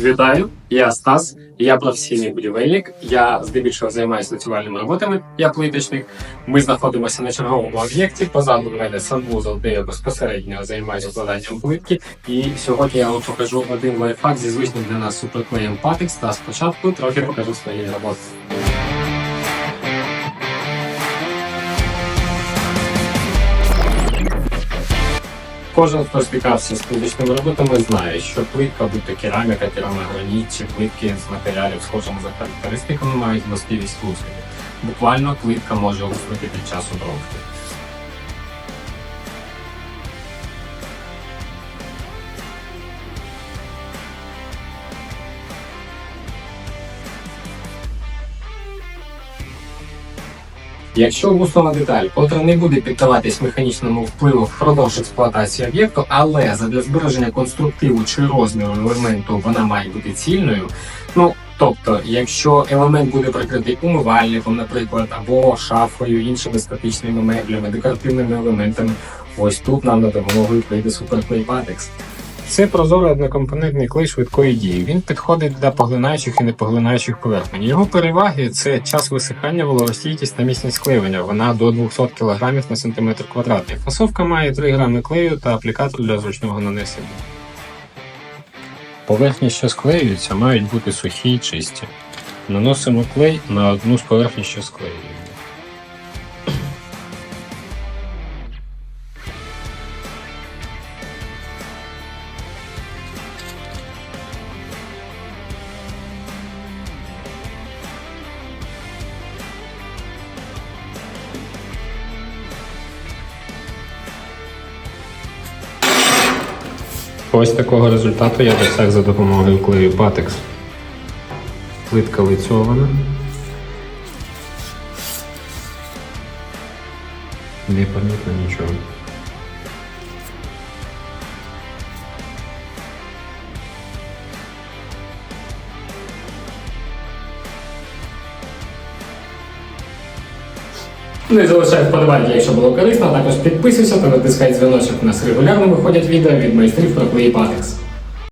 Вітаю, я Стас, я професійний будівельник. Я здебільшого займаюся працювальними роботами, я плиточник. Ми знаходимося на черговому об'єкті. Позаду мене санвузол, де я безпосередньо займаюся складанням плитки. І сьогодні я вам покажу один лайфхак зі звичним для нас суперклеєм Патекс. Та спочатку трохи покажу свої роботи. Кожен, хто стикався з публічними роботами, знає, що плитка, будь то кераміка, керамограніт чи плитки з матеріалів, схожими за характеристиками, мають властивість лускати. Буквально плитка може луснути під час обробки. Якщо луснова деталь, котра не буде піддаватись механічному впливу впродовж експлуатації об'єкту, але задля збереження конструктиву чи розміру елементу вона має бути цільною. Ну тобто, якщо елемент буде прикритий умивальником, наприклад, або шафою, іншими статичними меблями, декоративними елементами, ось тут нам на допомогу прийде суперклей Patex. Це прозорий однокомпонентний клей швидкої дії. Він підходить для поглинаючих і непоглинаючих поверхонь. Його переваги це час висихання, вологостійкість та міцність склеювання. Вона до 200 кг на сантиметр квадратний. Фасовка має 3 грами клею та аплікатор для зручного нанесення. Поверхні, що склеюються, мають бути сухі й чисті. Наносимо клей на одну з поверхні, що склеюємо. Ось такого результату я досяг за допомогою клею Патекс. Плитка лицьована. Не помітно нічого. І залишай вподобайки, якщо було корисно, також підписуйся та натискай дзвіночок. У нас регулярно виходять відео від майстрів про клей Patex.